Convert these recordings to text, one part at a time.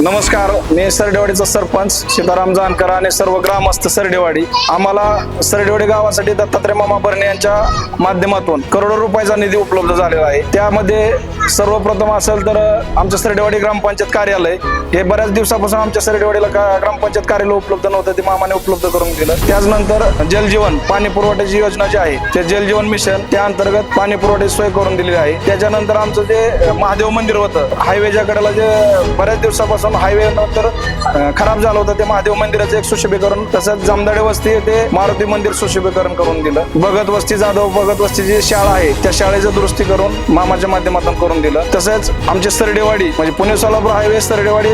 नमस्कार मी सरडेवाडीचा सरपंच सीताराम जानकर आणि सर्व ग्रामस्थ सरडेवाडी. आम्हाला सरडेवाडी गावासाठी दत्तात्रय मामा भरणे यांच्या माध्यमातून करोडो रुपयाचा निधी उपलब्ध झालेला आहे. त्यामध्ये सर्वप्रथम असेल तर आमचं सरडेवाडी ग्रामपंचायत कार्यालय. हे बऱ्याच दिवसापासून आमच्या सरडेवाडीला का- ग्रामपंचायत कार्यालय उपलब्ध नव्हतं ते मामाने उपलब्ध करून दिलं. त्याचनंतर जलजीवन पाणी पुरवठ्याची योजना जी आहे ते जलजीवन मिशन त्या अंतर्गत पाणी पुरवठ्याची सोय करून दिलेली आहे. त्याच्यानंतर आमचं जे महादेव मंदिर होतं हायवेच्या कडेला जे बऱ्याच दिवसापासून हायवे नंतर खराब झालं होतं ते महादेव मंदिराचं एक सुशोभीकरण तसंच जामदाडे वस्ती ते मारुती मंदिर सुशोभीकरण करून दिलं. भगत वस्ती जाधव भगत वस्ती जी शाळा आहे त्या शाळेचं दुरुस्ती करून मामाच्या माध्यमातून करून दिलं. तसंच आमची सरडेवाडी म्हणजे पुणे सोलापूर हायवे सरडेवाडी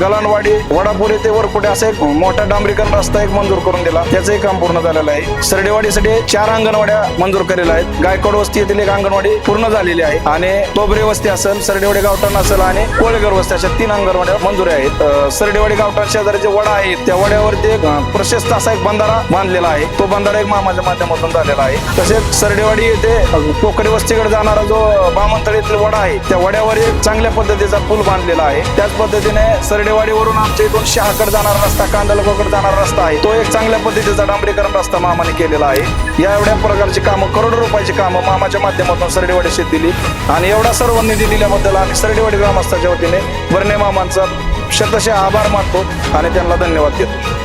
गलानवाडी वडापुरी ते वरपुटे असा एक मोठा डांबरीकरण रस्ता एक मंजूर करून दिला. त्याचंही काम पूर्ण झालेलं आहे. सरडेवाडीसाठी चार अंगणवाड्या मंजूर केलेल्या आहेत. गायकवाड वस्ती येथील एक अंगणवाडी पूर्ण झालेली आहे. आणि तोबरे वस्ती असेल सरडेवाडी गावठाण असेल आणि कोळेगर वस्ती अशा तीन वड्या मंजूर आहेत. सरडेवाडी गावठाण शेजारी जे वडा आहेत त्या वड्यावरती एक प्रशस्त असा एक बंधारा बांधलेला आहे. तो बंधारा एक मामाच्या माध्यमातून झालेला आहे. तसेच सरडेवाडी येथे अं, वस्तीकडे जाणारा जो बामंतळीतील वडा आहे त्या वड्यावर एक चांगल्या पद्धतीचा पूल बांधलेला आहे. त्याच पद्धतीने सरडेवाडीवरून आमच्या इथून शहाकडे जाणारा रस्ता कांदलगावकडे जाणारा रस्ता आहे. तो एक चांगल्या पद्धतीचा डांबरीकरण रस्ता मामाने केलेला आहे. या एवढ्या प्रकारची कामं करोडो रुपयाची कामं मामाच्या माध्यमातून सरडेवाडी शेत दिली आणि एवढा सर्व निधी दिल्याबद्दल आम्ही सरडेवाडी ग्रामस्थाच्या वतीने बर्णे मामांचं शतशः आभार मानतो आणि त्यांना धन्यवाद देतो.